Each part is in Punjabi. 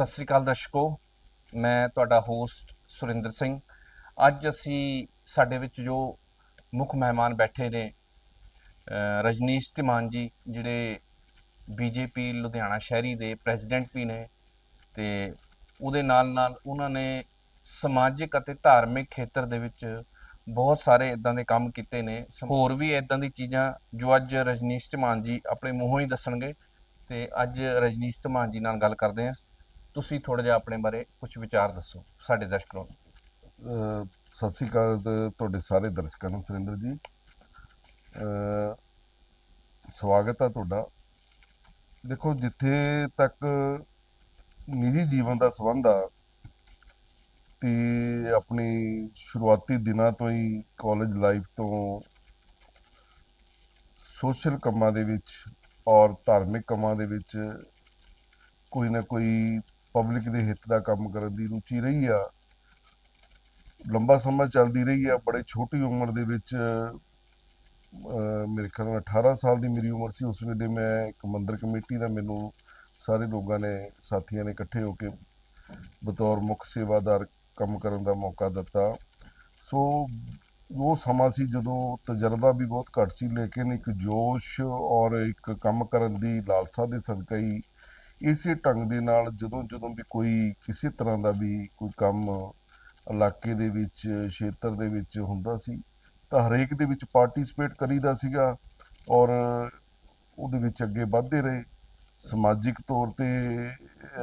ਸਤਿ ਸ੍ਰੀ ਅਕਾਲ ਦਰਸ਼ਕੋ, ਮੈਂ ਤੁਹਾਡਾ ਹੋਸਟ ਸੁਰਿੰਦਰ ਸਿੰਘ। ਅੱਜ ਅਸੀਂ ਸਾਡੇ ਵਿੱਚ ਜੋ ਮੁੱਖ ਮਹਿਮਾਨ ਬੈਠੇ ਨੇ ਰਜਨੀਸ਼ ਧੀਮਾਨ ਜੀ, ਜਿਹੜੇ ਬੀਜੇਪੀ ਲੁਧਿਆਣਾ ਸ਼ਹਿਰੀ ਦੇ ਪ੍ਰੈਜ਼ੀਡੈਂਟ ਵੀ ਨੇ ਤੇ ਉਹਦੇ ਨਾਲ ਨਾਲ ਉਹਨਾਂ ਨੇ ਸਮਾਜਿਕ ਅਤੇ ਧਾਰਮਿਕ ਖੇਤਰ ਦੇ ਵਿੱਚ ਬਹੁਤ ਸਾਰੇ ਇਦਾਂ ਦੇ ਕੰਮ ਕੀਤੇ ਨੇ। ਹੋਰ ਵੀ ਇਦਾਂ ਦੀ ਚੀਜ਼ਾਂ ਜੋ ਅੱਜ ਰਜਨੀਸ਼ ਧੀਮਾਨ ਜੀ ਆਪਣੇ ਮੂੰਹੋਂ ਹੀ ਦੱਸਣਗੇ। ਤੇ ਅੱਜ ਰਜਨੀਸ਼ ਧਮਾਨ ਜੀ ਨਾਲ ਗੱਲ ਕਰਦੇ ਹਾਂ। ਤੁਸੀਂ ਥੋੜਾ ਜਿਹਾ ਆਪਣੇ ਬਾਰੇ ਕੁਝ ਵਿਚਾਰ ਦੱਸੋ, ਸਾਡੇ ਦਰਸ਼ਕਾਂ ਨੂੰ। ਅਹ ਸਤਿ ਸ੍ਰੀ ਅਕਾਲ ਤੇ ਤੁਹਾਡੇ ਸਾਰੇ ਦਰਸ਼ਕਾਂ ਨੂੰ, ਸੁਰਿੰਦਰ ਜੀ। ਅਹ ਸਵਾਗਤ ਹੈ ਤੁਹਾਡਾ। ਦੇਖੋ, ਜਿੱਥੇ ਤੱਕ ਨਿੱਜੀ ਜੀਵਨ ਦਾ ਸੰਬੰਧ ਆ, ਤੇ ਆਪਣੀ ਸ਼ੁਰੂਆਤੀ ਦਿਨਾਂ ਤੋਂ ਹੀ ਕਾਲਜ ਲਾਈਫ ਤੋਂ ਸੋਸ਼ਲ ਕੰਮਾਂ ਦੇ ਵਿੱਚ ਔਰ ਧਾਰਮਿਕ ਕੰਮਾਂ ਦੇ ਵਿੱਚ ਕੋਈ ਨਾ ਕੋਈ ਪਬਲਿਕ ਦੇ ਹਿੱਤ ਦਾ ਕੰਮ ਕਰਨ ਦੀ ਰੁਚੀ ਰਹੀ ਆ। ਲੰਬਾ ਸਮਾਂ ਚੱਲਦੀ ਰਹੀ ਆ। ਬੜੇ ਛੋਟੀ ਉਮਰ ਦੇ ਵਿੱਚ ਮੇਰੇ ਖਿਆਲ ਨਾਲ 18 ਸਾਲ ਦੀ ਮੇਰੀ ਉਮਰ ਸੀ। ਉਸ ਵੇਲੇ ਮੈਂ ਇੱਕ ਮੰਦਰ ਕਮੇਟੀ ਦਾ ਮੈਨੂੰ ਸਾਰੇ ਲੋਕਾਂ ਨੇ, ਸਾਥੀਆਂ ਨੇ ਇਕੱਠੇ ਹੋ ਕੇ ਬਤੌਰ ਮੁੱਖ ਸੇਵਾਦਾਰ ਕੰਮ ਕਰਨ ਦਾ ਮੌਕਾ ਦਿੱਤਾ। ਸੋ, ਉਹ ਸਮਾਂ ਸੀ ਜਦੋਂ ਤਜਰਬਾ ਵੀ ਬਹੁਤ ਘੱਟ ਸੀ, ਲੇਕਿਨ ਇੱਕ ਜੋਸ਼ ਔਰ ਇੱਕ ਕੰਮ ਕਰਨ ਦੀ ਲਾਲਸਾ ਦੇ ਸਦਕਾ ਹੀ ਇਸੇ ਢੰਗ ਦੇ ਨਾਲ ਜਦੋਂ ਜਦੋਂ ਵੀ ਕੋਈ ਕਿਸੇ ਤਰ੍ਹਾਂ ਦਾ ਵੀ ਕੋਈ ਕੰਮ ਇਲਾਕੇ ਦੇ ਵਿੱਚ, ਖੇਤਰ ਦੇ ਵਿੱਚ ਹੁੰਦਾ ਸੀ, ਤਾਂ ਹਰੇਕ ਦੇ ਵਿੱਚ ਪਾਰਟਿਸਿਪੇਟ ਕਰੀਦਾ ਸੀਗਾ ਔਰ ਉਹਦੇ ਵਿੱਚ ਅੱਗੇ ਵਧਦੇ ਰਹੇ। ਸਮਾਜਿਕ ਤੌਰ ਤੇ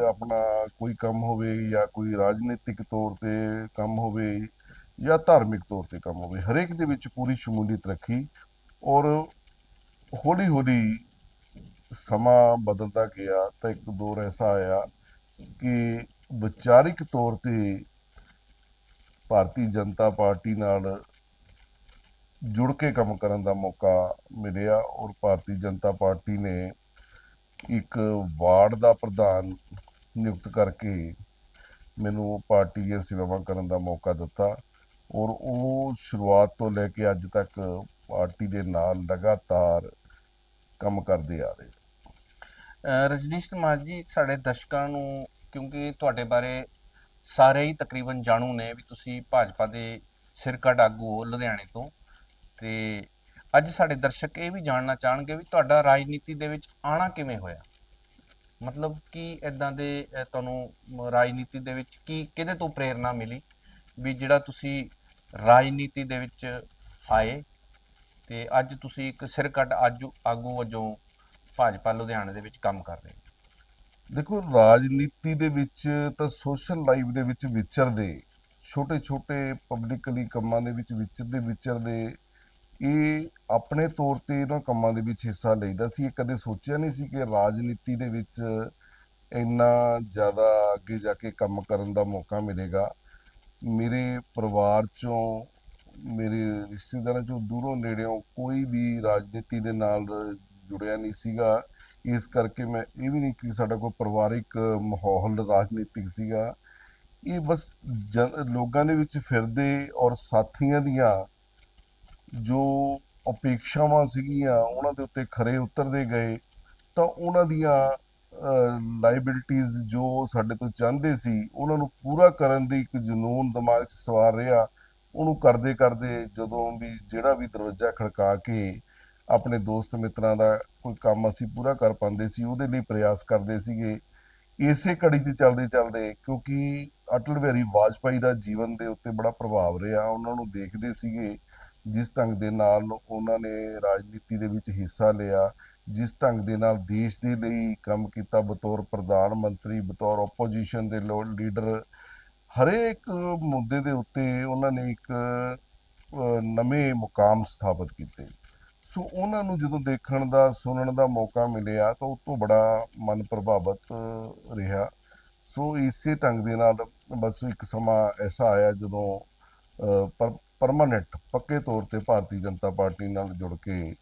ਆਪਣਾ ਕੋਈ ਕੰਮ ਹੋਵੇ ਜਾਂ ਕੋਈ ਰਾਜਨੀਤਿਕ ਤੌਰ ਤੇ ਕੰਮ ਹੋਵੇ ਜਾਂ ਧਾਰਮਿਕ ਤੌਰ ਤੇ ਕੰਮ ਹੋਵੇ, ਹਰੇਕ ਦੇ ਵਿੱਚ ਪੂਰੀ ਸ਼ਮੂਲੀਅਤ ਰੱਖੀ ਔਰ ਹੌਲੀ ਹੌਲੀ ਸਮਾਂ ਬਦਲਦਾ ਗਿਆ ਤਾਂ ਇੱਕ ਦੌਰ ਐਸਾ ਆਇਆ ਕਿ ਵਿਚਾਰਿਕ ਤੌਰ ਤੇ ਭਾਰਤੀ ਜਨਤਾ ਪਾਰਟੀ ਨਾਲ ਜੁੜ ਕੇ ਕੰਮ ਕਰਨ ਦਾ ਮੌਕਾ ਮਿਲਿਆ ਔਰ ਭਾਰਤੀ ਜਨਤਾ ਪਾਰਟੀ ਨੇ ਇੱਕ ਵਾਰਡ ਦਾ ਪ੍ਰਧਾਨ ਨਿਯੁਕਤ ਕਰਕੇ ਮੈਨੂੰ ਪਾਰਟੀ ਦੀਆਂ ਸੇਵਾਵਾਂ ਕਰਨ ਦਾ ਮੌਕਾ ਦਿੱਤਾ ਔਰ ਉਹ ਸ਼ੁਰੂਆਤ ਤੋਂ ਲੈ ਕੇ ਅੱਜ ਤੱਕ ਪਾਰਟੀ ਦੇ ਨਾਲ ਲਗਾਤਾਰ ਕੰਮ ਕਰਦੇ ਆ ਰਹੇ ਰਜਨੀਸ਼ ਧੀਮਾਨ ਜੀ, ਸਾਡੇ ਦਰਸ਼ਕਾਂ ਨੂੰ, ਕਿਉਂਕਿ ਤੁਹਾਡੇ ਬਾਰੇ ਸਾਰੇ ਹੀ ਤਕਰੀਬਨ ਜਾਣੂ ਨੇ ਵੀ ਤੁਸੀਂ ਭਾਜਪਾ ਦੇ ਸਿਰਕੱਢ ਆਗੂ ਹੋ ਲੁਧਿਆਣੇ ਤੋਂ। ਤੇ ਅੱਜ ਸਾਡੇ ਦਰਸ਼ਕ ਇਹ ਵੀ ਜਾਣਨਾ ਚਾਹਣਗੇ ਵੀ ਤੁਹਾਡਾ ਰਾਜਨੀਤੀ ਦੇ ਵਿੱਚ ਆਣਾ ਕਿਵੇਂ ਹੋਇਆ? ਮਤਲਬ ਕਿ ਇਦਾਂ ਦੇ ਤੁਹਾਨੂੰ ਰਾਜਨੀਤੀ ਦੇ ਵਿੱਚ ਕੀ, ਕਿਹਦੇ ਤੋਂ ਪ੍ਰੇਰਣਾ ਮਿਲੀ? ਵੀ ਜਿਹੜਾ ਤੁਸੀਂ ਰਾਜਨੀਤੀ ਦੇ ਵਿੱਚ ਆਏ ਤੇ ਅੱਜ ਤੁਸੀਂ ਇੱਕ ਸਿਰਕੱਢ ਆਜੂ ਆਗੂ ਵਜੋਂ ਭਾਜਪਾ ਲੁਧਿਆਣੇ ਦੇ ਵਿੱਚ ਕੰਮ ਕਰ ਰਹੇ ਹੋ ਦੇਖੋ, ਰਾਜਨੀਤੀ ਦੇ ਵਿੱਚ ਤਾਂ ਸੋਸ਼ਲ ਲਾਈਫ ਦੇ ਵਿੱਚ ਵਿਚਰਦੇ ਛੋਟੇ ਛੋਟੇ ਪਬਲਿਕਲੀ ਕੰਮਾਂ ਦੇ ਵਿੱਚ ਵਿਚਰਦੇ ਵਿਚਰਦੇ, ਇਹ ਆਪਣੇ ਤੌਰ ਤੇ ਇਹਨਾਂ ਕੰਮਾਂ ਦੇ ਵਿੱਚ ਹਿੱਸਾ ਲਈਦਾ ਸੀ। ਇਹ ਕਦੇ ਸੋਚਿਆ ਨਹੀਂ ਸੀ ਕਿ ਰਾਜਨੀਤੀ ਦੇ ਵਿੱਚ ਇੰਨਾ ਜ਼ਿਆਦਾ ਅੱਗੇ ਜਾ ਕੇ ਕੰਮ ਕਰਨ ਦਾ ਮੌਕਾ ਮਿਲੇਗਾ। ਮੇਰੇ ਪਰਿਵਾਰ ਚੋਂ, ਮੇਰੇ ਰਿਸ਼ਤੇਦਾਰਾਂ ਚੋਂ ਦੂਰੋਂ ਨੇੜਿਓਂ ਕੋਈ ਵੀ ਰਾਜਨੀਤੀ ਦੇ ਨਾਲ ਜੁੜਿਆ ਨਹੀਂ ਸੀਗਾ। ਇਸ ਕਰਕੇ ਮੈਂ ਇਹ ਵੀ ਨਹੀਂ ਕਿ ਸਾਡਾ ਕੋਈ ਪਰਿਵਾਰਿਕ ਮਾਹੌਲ, ਰਾਜਨੀਤਿਕ ਸੀਗਾ। ਇਹ ਬਸ ਜਨ- ਲੋਕਾਂ ਦੇ ਵਿੱਚ ਫਿਰਦੇ ਔਰ ਸਾਥੀਆਂ ਦੀਆਂ ਜੋ ਅਪੇਖਾਵਾਂ ਸੀਗੀਆਂ, ਉਹਨਾਂ ਦੇ ਉੱਤੇ ਖਰੇ ਉਤਰਦੇ ਗਏ, ਤਾਂ ਉਹਨਾਂ ਦੀਆਂ ਲਾਇਬਿਲਟੀਆਂ ਜੋ ਸਾਡੇ ਤੋਂ ਚਾਹੁੰਦੇ ਸੀ, ਉਹਨਾਂ ਨੂੰ ਪੂਰਾ ਕਰਨ ਦੀ ਇੱਕ ਜਨੂਨ ਦਿਮਾਗ 'ਚ ਸਵਾਰ ਰਿਹਾ। ਉਹਨੂੰ ਕਰਦੇ ਕਰਦੇ ਜਦੋਂ ਵੀ ਜਿਹੜਾ ਵੀ ਦਰਵਾਜ਼ਾ ਖੜਕਾ ਕੇ ਆਪਣੇ ਦੋਸਤ ਮਿੱਤਰਾਂ ਦਾ ਕੋਈ ਕੰਮ ਅਸੀਂ ਪੂਰਾ ਕਰ ਪਾਉਂਦੇ ਸੀ, ਉਹਦੇ ਲਈ ਪ੍ਰਯਾਸ ਕਰਦੇ ਸੀਗੇ। ਇਸੇ ਕੜੀ 'ਚ ਚੱਲਦੇ ਚੱਲਦੇ, ਕਿਉਂਕਿ ਅਟਲ ਬਿਹਾਰੀ ਵਾਜਪਾਈ ਦਾ ਜੀਵਨ ਦੇ ਉੱਤੇ ਬੜਾ ਪ੍ਰਭਾਵ ਰਿਹਾ, ਉਹਨਾਂ ਨੂੰ ਦੇਖਦੇ ਸੀਗੇ, ਜਿਸ ਢੰਗ ਦੇ ਨਾਲ ਉਹਨਾਂ ਨੇ ਰਾਜਨੀਤੀ ਦੇ ਵਿੱਚ ਹਿੱਸਾ ਲਿਆ, ਜਿਸ ਢੰਗ ਦੇ ਨਾਲ ਦੇਸ਼ ਦੇ ਲਈ ਕੰਮ ਕੀਤਾ ਬਤੌਰ ਪ੍ਰਧਾਨ ਮੰਤਰੀ, ਬਤੌਰ ਆਪੋਜੀਸ਼ਨ ਦੇ ਲੀਡਰ ਹਰੇਕ ਮੁੱਦੇ ਦੇ ਉੱਤੇ ਉਹਨਾਂ ਨੇ ਇੱਕ ਨਵੇਂ ਮੁਕਾਮ ਸਥਾਪਿਤ ਕੀਤੇ। ਸੋ ਉਹਨਾਂ ਨੂੰ ਜਦੋਂ ਦੇਖਣ ਦਾ ਸੁਣਨ ਦਾ ਮੌਕਾ ਮਿਲਿਆ ਤਾਂ ਉਹ ਤੋਂ ਬੜਾ ਮਨ ਪ੍ਰਭਾਵਿਤ ਰਿਹਾ। ਸੋ ਇਸੇ ਢੰਗ ਦੇ ਨਾਲ ਬਸ ਇੱਕ ਸਮਾਂ ਐਸਾ ਆਇਆ ਜਦੋਂ ਅਹ, ਪਰਮਾਨੈਂਟ ਪੱਕੇ ਤੌਰ ਤੇ ਭਾਰਤੀ ਜਨਤਾ ਪਾਰਟੀ ਨਾਲ ਜੁੜ ਕੇ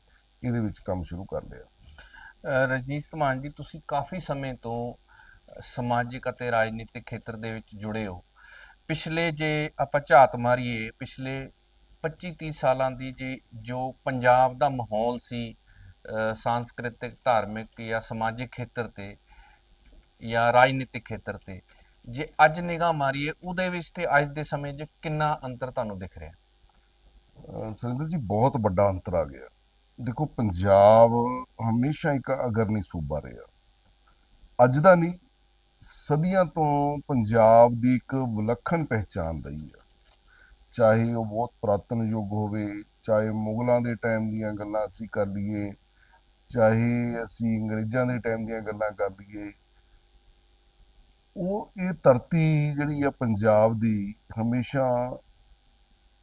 ਇਹਦੇ ਵਿੱਚ ਕੰਮ ਸ਼ੁਰੂ ਕਰ ਲਿਆ। ਰਜਨੀਤ ਧਮਾਨ ਜੀ ਤੁਸੀਂ ਕਾਫੀ ਸਮੇਂ ਤੋਂ ਸਮਾਜਿਕ ਅਤੇ ਰਾਜਨੀਤਿਕ ਖੇਤਰ ਦੇ ਵਿੱਚ ਜੁੜੇ ਹੋ। ਪਿਛਲੇ ਜੇ ਆਪਾਂ ਝਾਤ ਮਾਰੀਏ ਪਿਛਲੇ 25-30 ਸਾਲਾਂ ਦੀ ਜੇ ਜੋ ਪੰਜਾਬ ਦਾ ਮਾਹੌਲ ਸੀ ਸੰਸਕ੍ਰਿਤਿਕ, ਧਾਰਮਿਕ ਜਾਂ ਸਮਾਜਿਕ ਖੇਤਰ ਤੇ ਜਾਂ ਰਾਜਨੀਤਿਕ ਖੇਤਰ ਤੇ, ਜੇ ਅੱਜ ਨਿਗਾਹ ਮਾਰੀਏ ਉਹਦੇ ਵਿੱਚ ਤੇ ਅੱਜ ਦੇ ਸਮੇਂ 'ਚ ਕਿੰਨਾ ਅੰਤਰ ਤੁਹਾਨੂੰ ਦਿਖ ਰਿਹਾ? ਸੁਰਿੰਦਰ ਜੀ, ਬਹੁਤ ਵੱਡਾ ਅੰਤਰ ਆ ਗਿਆ। ਦੇਖੋ, ਪੰਜਾਬ ਹਮੇਸ਼ਾ ਇੱਕ ਅਗਰਨੀ ਸੂਬਾ ਰਿਹਾ। ਅੱਜ ਦਾ ਨਹੀਂ, ਸਦੀਆਂ ਤੋਂ ਪੰਜਾਬ ਦੀ ਇੱਕ ਵਿਲੱਖਣ ਪਹਿਚਾਣ ਰਹੀ ਹੈ ਚਾਹੇ ਉਹ ਬਹੁਤ ਪੁਰਾਤਨ ਯੁੱਗ ਹੋਵੇ, ਚਾਹੇ ਮੁਗਲਾਂ ਦੇ ਟਾਈਮ ਦੀਆਂ ਗੱਲਾਂ ਅਸੀਂ ਕਰ ਲਈਏ, ਚਾਹੇ ਅਸੀਂ ਅੰਗਰੇਜ਼ਾਂ ਦੇ ਟਾਈਮ ਦੀਆਂ ਗੱਲਾਂ ਕਰ ਲਈਏ, ਉਹ ਇਹ ਧਰਤੀ ਜਿਹੜੀ ਆ ਪੰਜਾਬ ਦੀ ਹਮੇਸ਼ਾ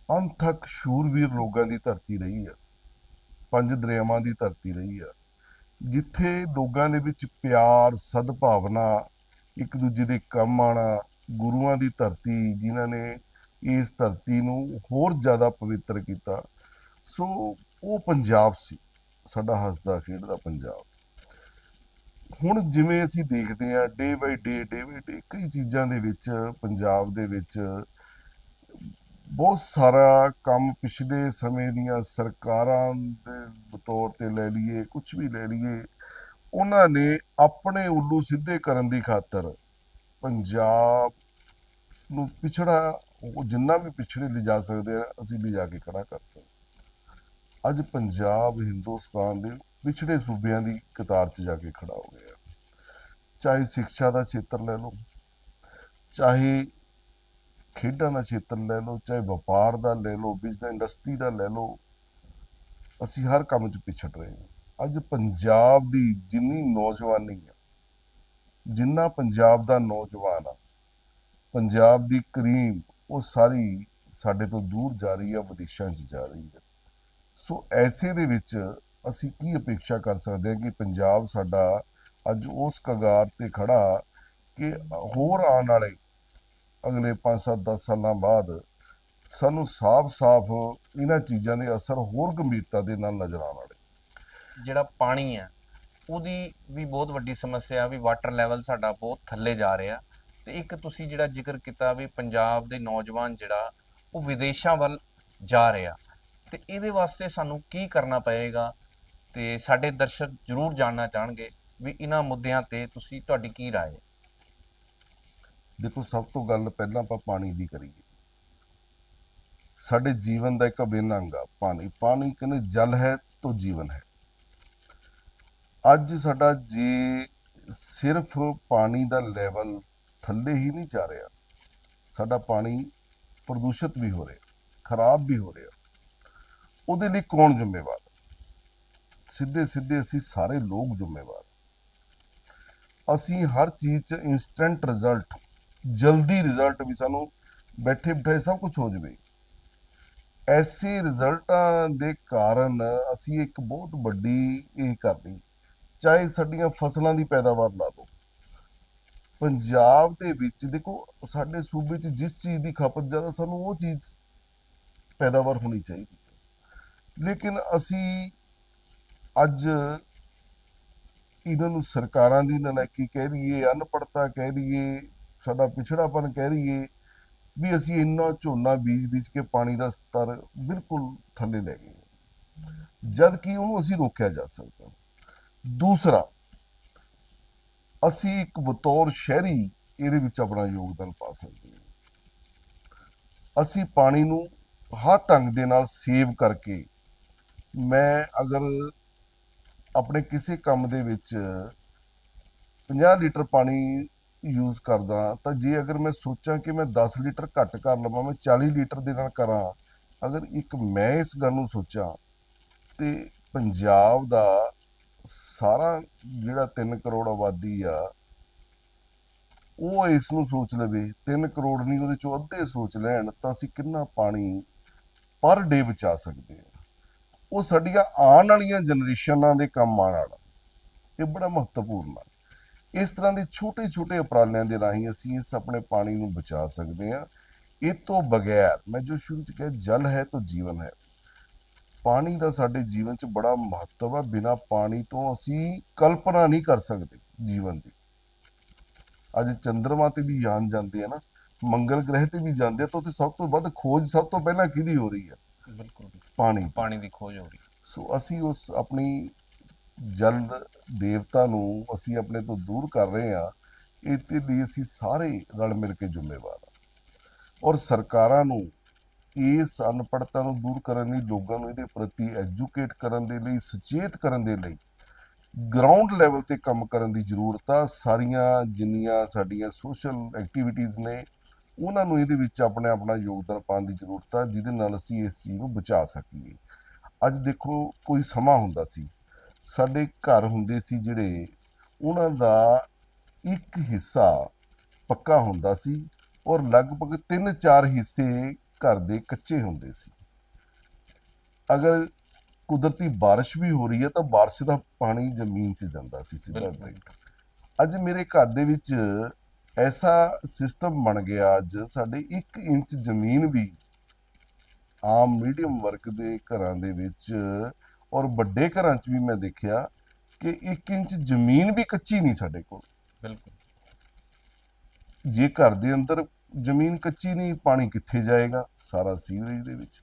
ਅੰਥਕ ਸ਼ੂਰਵੀਰ ਲੋਕਾਂ ਦੀ ਧਰਤੀ ਰਹੀ ਆ, ਪੰਜ ਦਰਿਆਵਾਂ ਦੀ ਧਰਤੀ ਰਹੀ ਆ, ਜਿੱਥੇ ਲੋਕਾਂ ਦੇ ਵਿੱਚ ਪਿਆਰ, ਸਦਭਾਵਨਾ, ਇੱਕ ਦੂਜੇ ਦੇ ਕੰਮ ਆਣਾ ਗੁਰੂਆਂ ਦੀ ਧਰਤੀ, ਜਿਨ੍ਹਾਂ ਨੇ ਇਸ ਧਰਤੀ ਨੂੰ ਹੋਰ ਜ਼ਿਆਦਾ ਪਵਿੱਤਰ ਕੀਤਾ। ਸੋ ਉਹ ਪੰਜਾਬ ਸੀ। ਸਾਡਾ ਹੱਸਦਾ ਖੇਡਦਾ ਪੰਜਾਬ। ਹੁਣ ਜਿਵੇਂ ਅਸੀਂ ਦੇਖਦੇ ਆ ਡੇ ਬਾਈ ਡੇ ਡੇ ਬਾਈ ਡੇ ਕਈ ਚੀਜ਼ਾਂ ਦੇ ਵਿੱਚ, ਪੰਜਾਬ ਦੇ ਵਿੱਚ ਬਹੁਤ ਸਾਰਾ ਕੰਮ ਪਿਛਲੇ ਸਮੇਂ ਦੀਆਂ ਸਰਕਾਰਾਂ ਦੇ ਤੌਰ ਤੇ ਲੈ ਲਈਏ ਕੁਝ ਵੀ ਲੈ ਲਈਏ, ਉਹਨਾਂ ਨੇ ਆਪਣੇ ਉੱਲੂ ਸਿੱਧੇ ਕਰਨ ਦੀ ਖਾਤਰ ਪੰਜਾਬ ਨੂੰ ਪਿਛੜਾ ਉਹ ਜਿੰਨਾ ਵੀ ਪਿਛੜੇ ਲਿਜਾ ਸਕਦੇ ਆ, ਅਸੀਂ ਲਿਜਾ ਕੇ ਖੜਾ ਕਰਤੇ। ਅੱਜ ਪੰਜਾਬ, ਹਿੰਦੁਸਤਾਨ ਦੇ ਪਿਛੜੇ ਸੂਬਿਆਂ ਦੀ ਕਤਾਰ 'ਚ ਜਾ ਕੇ ਖੜਾ ਹੋ ਗਿਆ। ਚਾਹੇ ਸਿੱਖਿਆ ਦਾ ਖੇਤਰ ਲੈ ਲਓ, ਚਾਹੇ ਖੇਡਾਂ ਦਾ ਖੇਤਰ ਲੈ ਲਓ, ਚਾਹੇ ਵਪਾਰ ਦਾ ਲੈ ਲਓ ਬਿਜ਼ਨਸ ਇੰਡਸਟਰੀ ਦਾ ਲੈ ਲਓ, ਅਸੀਂ ਹਰ ਕੰਮ 'ਚ ਪਿਛੜ ਰਹੇ ਹਾਂ। ਅੱਜ ਪੰਜਾਬ ਦੀ ਜਿੰਨੀ ਨੌਜਵਾਨੀ ਆ, ਜਿੰਨਾ ਪੰਜਾਬ ਦਾ ਨੌਜਵਾਨ ਆ, ਪੰਜਾਬ ਦੀ ਕਰੀਮ ਉਹ ਸਾਰੀ ਸਾਡੇ ਤੋਂ ਦੂਰ ਜਾ ਰਹੀ ਆ, ਵਿਦੇਸ਼ਾਂ 'ਚ ਜਾ ਰਹੀ ਹੈ ਸੋ ਐਸੇ ਦੇ ਵਿੱਚ ਅਸੀਂ ਕੀ ਅਪੇਖਿਆ ਕਰ ਸਕਦੇ ਹਾਂ ਕਿ ਪੰਜਾਬ ਸਾਡਾ ਅੱਜ ਉਸ ਕਗਾਰ ਤੇ ਖੜਾ ਕਿ ਹੋਰ ਆਉਣ ਵਾਲੇ ਅਗਲੇ 5-7 10 ਸਾਲਾਂ ਬਾਅਦ ਸਾਨੂੰ ਸਾਫ਼-ਸਾਫ਼ ਇਹਨਾਂ ਚੀਜ਼ਾਂ ਦੇ ਅਸਰ ਹੋਰ ਗੰਭੀਰਤਾ ਦੇ ਨਾਲ ਨਜ਼ਰ ਆਉਣ ਵਾਲੇ। ਜਿਹੜਾ ਪਾਣੀ ਹੈ ਉਹਦੀ ਵੀ ਬਹੁਤ ਵੱਡੀ ਸਮੱਸਿਆ ਵੀ ਵਾਟਰ ਲੈਵਲ ਸਾਡਾ ਬਹੁਤ ਥੱਲੇ ਜਾ ਰਿਹਾ। ਤੇ ਇੱਕ ਤੁਸੀਂ ਜਿਹੜਾ ਜ਼ਿਕਰ ਕੀਤਾ ਵੀ ਪੰਜਾਬ ਦੇ ਨੌਜਵਾਨ ਜਿਹੜਾ ਉਹ ਵਿਦੇਸ਼ਾਂ ਵੱਲ ਜਾ ਰਿਹਾ ਤੇ ਇਹਦੇ ਵਾਸਤੇ ਸਾਨੂੰ ਕੀ ਕਰਨਾ ਪਏਗਾ ਤੇ ਸਾਡੇ ਦਰਸ਼ਕ ਜ਼ਰੂਰ ਜਾਣਨਾ ਚਾਹਣਗੇ ਵੀ ਇਹਨਾਂ ਮੁੱਦਿਆਂ ਤੇ ਤੁਸੀਂ ਤੁਹਾਡੀ ਕੀ رائے ਹੈ ਦੇਖੋ ਸਭ ਤੋਂ ਗੱਲ ਪਹਿਲਾਂ ਆਪਾਂ ਪਾਣੀ ਦੀ ਕਰੀਏ ਸਾਡੇ ਜੀਵਨ ਦਾ ਇੱਕ ਅਭਿੰਨ ਅੰਗ ਆ ਪਾਣੀ ਪਾਣੀ ਕਹਿੰਦੇ ਜਲ ਹੈ ਤਾਂ ਜੀਵਨ ਹੈ ਅੱਜ ਸਾਡਾ ਜੇ ਸਿਰਫ ਪਾਣੀ ਦਾ ਲੈਵਲ ਥੱਲੇ ਹੀ ਨਹੀਂ ਜਾ ਰਿਹਾ। ਸਾਡਾ ਪਾਣੀ ਪ੍ਰਦੂਸ਼ਿਤ ਵੀ ਹੋ ਰਿਹਾ, ਖਰਾਬ ਵੀ ਹੋ ਰਿਹਾ। ਉਹਦੇ ਲਈ ਕੌਣ ਜ਼ਿੰਮੇਵਾਰ? ਸਿੱਧੇ ਸਿੱਧੇ ਅਸੀਂ ਸਾਰੇ ਲੋਕ ਜ਼ਿੰਮੇਵਾਰ। ਅਸੀਂ ਹਰ ਚੀਜ਼ 'ਚ ਇਨਸਟੈਂਟ ਰਿਜ਼ਲਟ ਜਲਦੀ ਰਿਜ਼ਲਟ ਵੀ ਸਾਨੂੰ ਬੈਠੇ ਬਿਠਾਏ ਸਭ ਕੁਝ ਹੋ ਜਵੇ। ਐਸੇ ਰਿਜ਼ਲਟਾਂ ਦੇ ਕਾਰਨ ਅਸੀਂ ਇੱਕ ਬਹੁਤ ਵੱਡੀ ਇਹ ਕਰਦੀ ਚਾਹੇ ਸਾਡੀਆਂ ਫਸਲਾਂ ਦੀ ਪੈਦਾਵਾਰ ਲਾ ਲਓ ਪੰਜਾਬ ਦੇ ਵਿੱਚ ਦੇਖੋ, ਸਾਡੇ ਸੂਬੇ 'ਚ ਜਿਸ ਚੀਜ਼ ਦੀ ਖਪਤ ਜ਼ਿਆਦਾ, ਸਾਨੂੰ ਉਹ ਚੀਜ਼ ਪੈਦਾਵਾਰ ਹੋਣੀ ਚਾਹੀਦੀ ਲੇਕਿਨ ਅਸੀਂ ਅੱਜ ਇਹਨਾਂ ਨੂੰ ਸਰਕਾਰਾਂ ਦੀ ਨਲਾਇਕੀ ਕਹਿ ਲਈਏ ਅਨਪੜਤਾ ਕਹਿ ਲਈਏ, ਸਾਡਾ ਪਿਛੜਾਪਨ ਕਹਿ ਲਈਏ, ਵੀ ਅਸੀਂ ਇੰਨਾ ਝੋਨਾ ਬੀਜ ਬੀਜ ਕੇ ਪਾਣੀ ਦਾ ਸਤਰ ਬਿਲਕੁਲ ਥੱਲੇ ਲੈ ਗਏ। ਜਦ ਕਿ ਉਹਨੂੰ ਅਸੀਂ ਰੋਕਿਆ ਜਾ ਸਕਦਾ। ਦੂਸਰਾ ਅਸੀਂ ਇੱਕ ਬਤੌਰ ਸ਼ਹਿਰੀ ਇਹਦੇ ਵਿੱਚ ਆਪਣਾ ਯੋਗਦਾਨ ਪਾ ਸਕਦੇ ਹਾਂ। ਅਸੀਂ ਪਾਣੀ ਨੂੰ ਹਰ ਢੰਗ ਦੇ ਨਾਲ ਸੇਵ ਕਰਕੇ ਮੈਂ ਅਗਰ ਆਪਣੇ ਕਿਸੇ ਕੰਮ ਦੇ ਵਿੱਚ 50 ਲੀਟਰ ਪਾਣੀ ਯੂਜ਼ ਕਰਦਾ ਤਾਂ ਜੇ ਅਗਰ ਮੈਂ ਸੋਚਾਂ ਕਿ ਮੈਂ 10 ਲੀਟਰ ਘੱਟ ਕਰ ਲਵਾਂ, ਮੈਂ 40 ਲੀਟਰ ਦੇ ਨਾਲ ਕਰਾਂ, ਅਗਰ ਇੱਕ ਮੈਂ ਇਸ ਗੱਲ ਨੂੰ ਸੋਚਾਂ ਤੇ ਪੰਜਾਬ ਦਾ ਸਾਰਾ ਜਿਹੜਾ 3 ਕਰੋੜ ਆਬਾਦੀ ਆ, ਉਹ ਇਸ ਨੂੰ ਸੋਚ ਲਵੇ। 3 ਕਰੋੜ ਨਹੀਂ, ਉਹਦੇ ਚੋਂ ਅੱਧੇ ਸੋਚ ਲੈਣ ਤਾਂ ਅਸੀਂ ਕਿੰਨਾ ਪਾਣੀ ਪਰ ਡੇ ਬਚਾ ਸਕਦੇ ਹਾਂ। ਉਹ ਸਾਡੀਆਂ ਆਉਣ ਵਾਲੀਆਂ ਜਨਰੇਸ਼ਨਾਂ ਦੇ ਕੰਮ ਆਉਣ ਵਾਲਾ। ਇਹ ਬੜਾ ਮਹੱਤਵਪੂਰਨ ਆ। ਇਸ ਤਰ੍ਹਾਂ ਦੇ ਛੋਟੇ ਛੋਟੇ ਉਪਰਾਲਿਆਂ ਦੇ ਰਾਹੀਂ ਅਸੀਂ ਇਸ ਆਪਣੇ ਪਾਣੀ ਨੂੰ ਬਚਾ ਸਕਦੇ ਹਾਂ। ਇਹ ਤੋਂ ਬਗੈਰ, ਮੈਂ ਜੋ ਸ਼ੁਰੂ ਚ ਕਿਹਾ, ਜਲ ਹੈ ਤਾਂ ਜੀਵਨ ਹੈ। ਪਾਣੀ ਦਾ ਸਾਡੇ ਜੀਵਨ 'ਚ ਬੜਾ ਮਹੱਤਵ ਹੈ ਬਿਨਾ ਪਾਣੀ ਤੋਂ ਅਸੀਂ ਕਲਪਨਾ ਨਹੀਂ ਕਰ ਸਕਦੇ ਜੀਵਨ ਦੀ। ਅੱਜ ਚੰ드ਰਮਾ ਤੇ ਵੀ ਯਾਨ ਜਾਂਦੇ ਆ ਨਾ ਮੰਗਲ ਗ੍ਰਹਿ ਤੇ ਵੀ ਜਾਂਦੇ ਆ ਤਾਂ ਉੱਥੇ ਸਭ ਤੋਂ ਵੱਧ ਖੋਜ ਸਭ ਤੋਂ ਪਹਿਲਾਂ ਕਿਹਦੀ ਹੋ ਰਹੀ ਹੈ ਬਿਲਕੁਲ ਪਾਣੀ ਪਾਣੀ ਦੀ ਖੋਜ ਹੋ ਰਹੀ। ਸੋ ਅਸੀਂ ਉਸ ਆਪਣੀ ਜਲ ਦੇਵਤਾ ਨੂੰ ਅਸੀਂ ਆਪਣੇ ਤੋਂ ਦੂਰ ਕਰ ਰਹੇ ਹਾਂ ਇਹਦੇ ਲਈ ਅਸੀਂ ਸਾਰੇ ਰਲ ਮਿਲ ਕੇ ਜ਼ਿੰਮੇਵਾਰ ਹਾਂ ਔਰ ਸਰਕਾਰਾਂ ਨੂੰ ਇਸ ਅਨਪੜਤਾ ਨੂੰ ਦੂਰ ਕਰਨ ਲਈ ਲੋਕਾਂ ਨੂੰ ਇਹਦੇ ਪ੍ਰਤੀ ਐਜੂਕੇਟ ਕਰਨ ਦੇ ਲਈ, ਸੁਚੇਤ ਕਰਨ ਦੇ ਲਈ ਗਰਾਊਂਡ ਲੈਵਲ ਤੇ ਕੰਮ ਕਰਨ ਦੀ ਜ਼ਰੂਰਤ ਆ। ਸਾਰੀਆਂ ਜਿੰਨੀਆਂ ਸਾਡੀਆਂ ਸੋਸ਼ਲ ਐਕਟੀਵਿਟੀਜ਼ ਨੇ, ਉਹਨਾਂ ਨੂੰ ਇਹਦੇ ਵਿੱਚ ਆਪਣੇ ਆਪਣਾ ਯੋਗਦਾਨ ਪਾਉਣ ਦੀ ਜ਼ਰੂਰਤ ਆ, ਜਿਹਦੇ ਨਾਲ ਅਸੀਂ ਇਸ ਚੀਜ਼ ਨੂੰ ਬਚਾ ਸਕੀਏ। ਅੱਜ ਦੇਖੋ, ਕੋਈ ਸਮਾਂ ਹੁੰਦਾ ਸੀ। ਸਾਡੇ ਘਰ ਹੁੰਦੇ ਸੀ ਜਿਹੜੇ, ਉਹਨਾਂ ਦਾ ਇੱਕ ਹਿੱਸਾ ਪੱਕਾ ਹੁੰਦਾ ਸੀ ਔਰ ਲਗਭਗ 3-4 ਹਿੱਸੇ ਘਰ ਦੇ ਕੱਚੇ ਹੁੰਦੇ ਸੀ। ਅਗਰ ਕੁਦਰਤੀ ਬਾਰਿਸ਼ ਵੀ ਹੋ ਰਹੀ ਹੈ ਤਾਂ ਬਾਰਿਸ਼ ਦਾ ਪਾਣੀ ਜ਼ਮੀਨ 'ਚ ਜਾਂਦਾ ਸੀ ਸਿੱਧਾ। ਡਾਇਰੈਕਟ ਅੱਜ ਮੇਰੇ ਘਰ ਦੇ ਵਿੱਚ ਐਸਾ ਸਿਸਟਮ ਬਣ ਗਿਆ ਅੱਜ ਸਾਡੇ 1 ਇੰਚ ਜ਼ਮੀਨ ਵੀ ਆਮ ਮੀਡੀਅਮ ਵਰਗ ਦੇ ਘਰਾਂ ਦੇ ਵਿੱਚ ਔਰ ਵੱਡੇ ਘਰਾਂ 'ਚ ਵੀ ਮੈਂ ਦੇਖਿਆ ਕਿ 1 ਇੰਚ ਜ਼ਮੀਨ ਵੀ ਕੱਚੀ ਨਹੀਂ ਸਾਡੇ ਕੋਲ। ਬਿਲਕੁਲ। ਜੇ ਘਰ ਦੇ ਅੰਦਰ ਜ਼ਮੀਨ ਕੱਚੀ ਨਹੀਂ, ਪਾਣੀ ਕਿੱਥੇ ਜਾਏਗਾ? ਸਾਰਾ ਸੀਵਰੇਜ ਦੇ ਵਿੱਚ।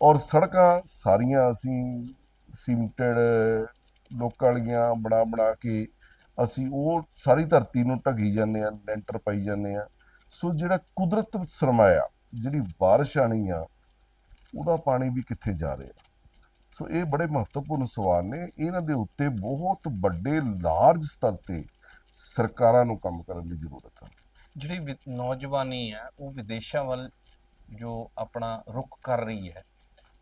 ਔਰ ਸੜਕਾਂ ਸਾਰੀਆਂ ਅਸੀਂ ਸੀਮਟਡ ਲੋਕਾਂ ਵਾਲੀਆਂ ਬਣਾ ਬਣਾ ਕੇ ਅਸੀਂ ਉਹ ਸਾਰੀ ਧਰਤੀ ਨੂੰ ਢਕੀ ਜਾਂਦੇ ਆ ਲੈਂਟਰ ਪਾਈ ਜਾਂਦੇ ਆ ਸੋ ਜਿਹੜਾ ਕੁਦਰਤ ਸਰਮਾਇਆ, ਜਿਹੜੀ ਬਾਰਿਸ਼ ਆਣੀ ਆ, ਉਹਦਾ ਪਾਣੀ ਵੀ ਕਿੱਥੇ ਜਾ ਰਿਹਾ? ਸੋ ਇਹ ਬੜੇ ਮਹੱਤਵਪੂਰਨ ਸਵਾਲ ਨੇ। ਇਹਨਾਂ ਦੇ ਉੱਤੇ ਬਹੁਤ ਵੱਡੇ ਲਾਰਜ ਸਤਰ ਤੇ ਸਰਕਾਰਾਂ ਨੂੰ ਕੰਮ ਕਰਨ ਦੀ ਜ਼ਰੂਰਤ ਹੈ ਜਿਹੜੀ ਵਿ- ਨੌਜਵਾਨੀ ਹੈ ਉਹ ਵਿਦੇਸ਼ਾਂ ਵੱਲ ਜੋ ਆਪਣਾ ਰੁਖ ਕਰ ਰਹੀ ਹੈ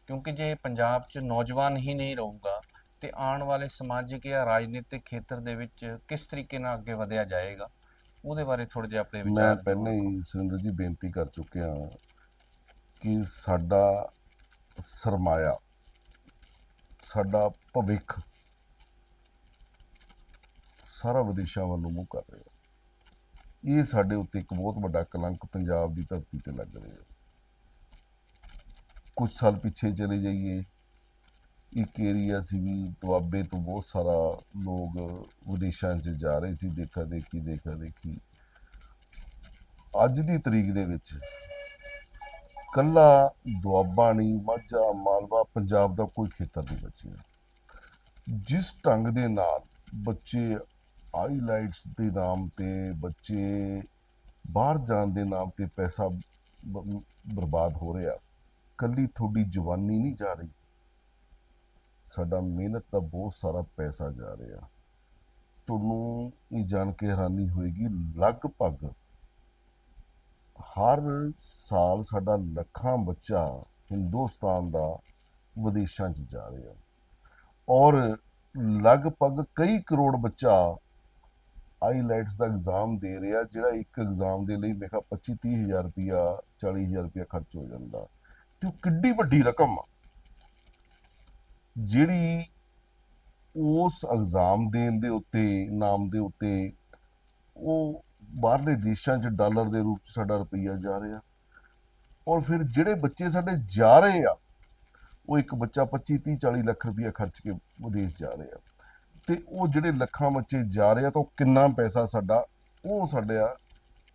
ਕਿਉਂਕਿ ਜੇ ਪੰਜਾਬ 'ਚ ਨੌਜਵਾਨ ਹੀ ਨਹੀਂ ਰਹੂਗਾ ਤੇ ਆਉਣ ਵਾਲੇ ਸਮਾਜਿਕ ਜਾਂ ਰਾਜਨੀਤਿਕ ਖੇਤਰ ਦੇ ਵਿੱਚ ਕਿਸ ਤਰੀਕੇ ਨਾਲ ਅੱਗੇ ਵਧਿਆ ਜਾਏਗਾ ਉਹਦੇ ਬਾਰੇ ਥੋੜੇ ਜਿਹਾ ਆਪਣੇ ਮੈਂ ਵਿਚਾਰ ਪਹਿਲਾਂ ਹੀ ਸੁਰਿੰਦਰ ਜੀ ਬੇਨਤੀ ਕਰ ਚੁੱਕਿਆ ਕਿ ਸਾਡਾ ਸਰਮਾਇਆ ਸਾਡਾ ਭਵਿੱਖ ਸਾਰਾ ਵਿਦੇਸ਼ਾਂ ਵੱਲ ਨੂੰ ਮੂੰਹ ਕਰ ਰਿਹਾ। ਇਹ ਸਾਡੇ ਉੱਤੇ ਇੱਕ ਬਹੁਤ ਵੱਡਾ ਕਲੰਕ ਪੰਜਾਬ ਦੀ ਧਰਤੀ ਤੇ ਲੱਗ ਰਿਹਾ ਕੁਝ ਸਾਲ ਪਿੱਛੇ ਚਲੇ ਜਾਈਏ, ਇੱਕ ਏਰੀਆ ਸੀ ਵੀ ਦੁਆਬੇ ਤੋਂ ਬਹੁਤ ਸਾਰਾ ਲੋਕ ਵਿਦੇਸ਼ਾਂ 'ਚ ਜਾ ਰਹੇ ਸੀ, ਦੇਖਾ ਦੇਖੀ ਦੇਖਾ ਦੇਖੀ। ਅੱਜ ਦੀ ਤਰੀਕ ਦੇ ਵਿੱਚ ਕੱਲਾ ਦੁਆਬਾ ਨਹੀਂ ਮਾਝਾ ਮਾਲਵਾ ਪੰਜਾਬ ਦਾ ਕੋਈ ਖੇਤਰ ਨਹੀਂ ਬਚਿਆ। ਜਿਸ ਢੰਗ ਦੇ ਨਾਲ ਬੱਚੇ ਆਈਲਾਈਟਸ ਦੇ ਨਾਮ ਤੇ ਬੱਚੇ ਬਾਹਰ ਜਾਣ ਦੇ ਨਾਮ ਤੇ ਪੈਸਾ ਬ- ਬਰਬਾਦ ਹੋ ਰਿਹਾ। ਕੱਲੀ ਤੁਹਾਡੀ ਜਵਾਨੀ ਨਹੀਂ ਜਾ ਰਹੀ। ਸਾਡਾ ਮਿਹਨਤ ਦਾ ਬਹੁਤ ਸਾਰਾ ਪੈਸਾ ਜਾ ਰਿਹਾ। ਤੁਹਾਨੂੰ ਇਹ ਜਾਣ ਕੇ ਹੈਰਾਨੀ ਹੋਏਗੀ, ਲਗਭਗ ਹਰ ਸਾਲ ਸਾਡਾ ਲੱਖਾਂ ਬੱਚਾ ਹਿੰਦੁਸਤਾਨ ਦਾ ਵਿਦੇਸ਼ਾਂ 'ਚ ਜਾ ਰਿਹਾ। ਔਰ ਲਗਭਗ ਕਈ ਕਰੋੜ ਬੱਚਾ ਆਈਲੈਟਸ ਦਾ ਐਗਜ਼ਾਮ ਦੇ ਰਿਹਾ, ਜਿਹੜਾ ਇੱਕ ਐਗਜ਼ਾਮ ਦੇ ਲਈ ਮੇਖਾ 25 30 ਹਜ਼ਾਰ ਰੁਪਿਆ 40 ਹਜ਼ਾਰ ਰੁਪਿਆ ਖਰਚ ਹੋ ਜਾਂਦਾ। ਤੇ ਉਹ ਕਿੱਡੀ ਵੱਡੀ ਰਕਮ ਆ। ਜਿਹੜੀ ਉਸ ਐਗਜ਼ਾਮ ਦੇਣ ਦੇ ਉੱਤੇ, ਨਾਮ ਦੇ ਉੱਤੇ, ਉਹ ਬਾਹਰਲੇ ਦੇਸ਼ਾਂ 'ਚ ਡਾਲਰ ਦੇ ਰੂਪ 'ਚ ਸਾਡਾ ਰੁਪਈਆ ਜਾ ਰਿਹਾ। ਔਰ ਫਿਰ ਜਿਹੜੇ ਬੱਚੇ ਸਾਡੇ ਜਾ ਰਹੇ ਆ, ਉਹ ਇੱਕ ਬੱਚਾ 25 30 40 ਲੱਖ ਰੁਪਈਆ ਖਰਚ ਕੇ ਵਿਦੇਸ਼ ਜਾ ਰਿਹਾ। ਤੇ ਉਹ ਜਿਹੜੇ ਲੱਖਾਂ ਬੱਚੇ ਜਾ ਰਹੇ ਆ ਤਾਂ ਉਹ ਕਿੰਨਾ ਪੈਸਾ ਸਾਡਾ, ਉਹ ਸਾਡਿਆ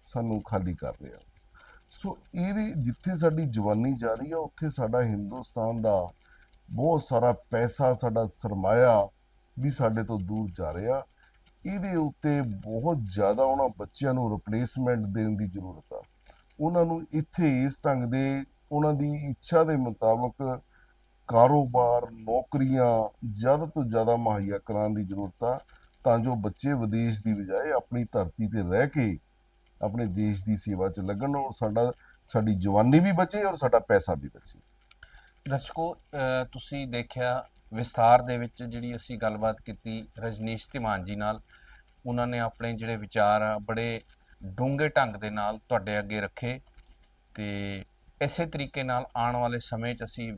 ਸਾਨੂੰ ਖਾਲੀ ਕਰ ਰਿਹਾ ਸੋ ਇਹਦੇ ਜਿੱਥੇ ਸਾਡੀ ਜਵਾਨੀ ਜਾ ਰਹੀ ਆ, ਉੱਥੇ ਸਾਡਾ ਹਿੰਦੁਸਤਾਨ ਦਾ ਬਹੁਤ ਸਾਰਾ ਪੈਸਾ ਸਾਡਾ ਸਰਮਾਇਆ ਵੀ ਸਾਡੇ ਤੋਂ ਦੂਰ ਜਾ ਰਿਹਾ। ਇਹਦੇ ਉੱਤੇ ਬਹੁਤ ਜ਼ਿਆਦਾ ਉਹਨਾਂ ਬੱਚਿਆਂ ਨੂੰ ਰਿਪਲੇਸਮੈਂਟ ਦੇਣ ਦੀ ਜ਼ਰੂਰਤ ਆ। ਉਹਨਾਂ ਨੂੰ ਇੱਥੇ ਇਸ ਢੰਗ ਦੇ, ਉਹਨਾਂ ਦੀ ਇੱਛਾ ਦੇ ਮੁਤਾਬਕ ਕਾਰੋਬਾਰ, ਨੌਕਰੀਆਂ, ਜ਼ਿਆਦਾ ਤੋਂ ਜ਼ਿਆਦਾ ਮੁਹੱਈਆ ਕਰਾਉਣ ਦੀ ਜ਼ਰੂਰਤ ਆ, ਤਾਂ ਜੋ ਬੱਚੇ ਵਿਦੇਸ਼ ਦੀ ਬਜਾਏ ਆਪਣੀ ਧਰਤੀ ਤੇ ਰਹਿ ਕੇ ਆਪਣੇ ਦੇਸ਼ ਦੀ ਸੇਵਾ 'ਚ ਲੱਗਣ ਔਰ ਸਾਡਾ, ਸਾਡੀ ਜਵਾਨੀ ਵੀ ਬਚੇ ਔਰ ਸਾਡਾ ਪੈਸਾ ਵੀ ਬਚੇ। ਦਰਸ਼ਕੋ ਤੁਸੀਂ ਦੇਖਿਆ ਵਿਸਥਾਰ ਦੇ ਵਿੱਚ ਜਿਹੜੀ ਅਸੀਂ ਗੱਲਬਾਤ ਕੀਤੀ ਰਜਨੀਸ਼ ਧੀਮਾਨ ਜੀ ਨਾਲ, ਉਹਨਾਂ ਨੇ ਆਪਣੇ ਜਿਹੜੇ ਵਿਚਾਰ ਆ ਬੜੇ ਡੂੰਘੇ ਢੰਗ ਦੇ ਨਾਲ ਤੁਹਾਡੇ ਅੱਗੇ ਰੱਖੇ ਤੇ ਇਸੇ ਤਰੀਕੇ ਨਾਲ ਆਉਣ ਵਾਲੇ ਸਮੇਂ 'ਚ ਅਸੀਂ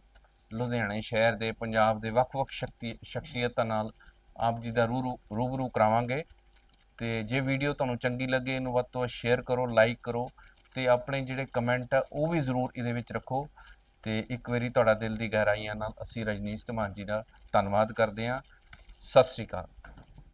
ਲੁਧਿਆਣੇ ਸ਼ਹਿਰ ਦੇ ਪੰਜਾਬ ਦੇ ਵੱਖ-ਵੱਖ ਸ਼ਕਤੀ, ਸ਼ਖਸੀਅਤਾਂ ਨਾਲ ਆਪ ਜੀ ਦਾ ਰੂ ਰੂਬਰੂ ਕਰਾਵਾਂਗੇ। ਤੇ ਜੇ ਵੀਡੀਓ ਤੁਹਾਨੂੰ ਚੰਗੀ ਲੱਗੇ, ਇਹਨੂੰ ਵੱਧ ਤੋਂ ਵੱਧ ਸ਼ੇਅਰ ਕਰੋ ਲਾਈਕ ਕਰੋ ਤੇ ਆਪਣੇ ਜਿਹੜੇ ਕਮੈਂਟ ਆ, ਉਹ ਵੀ ਜ਼ਰੂਰ ਇਹਦੇ ਵਿੱਚ ਰੱਖੋ। ਤੇ ਇੱਕ ਵਾਰੀ ਤੁਹਾਡਾ ਦਿਲ ਦੀ ਗਹਿਰਾਈਆਂ ਨਾਲ ਅਸੀਂ ਰਜਨੀਸ਼ ਧਮਾਨ ਜੀ ਦਾ ਧੰਨਵਾਦ ਕਰਦੇ ਹਾਂ। ਸਤਿ ਸ੍ਰੀ ਅਕਾਲ।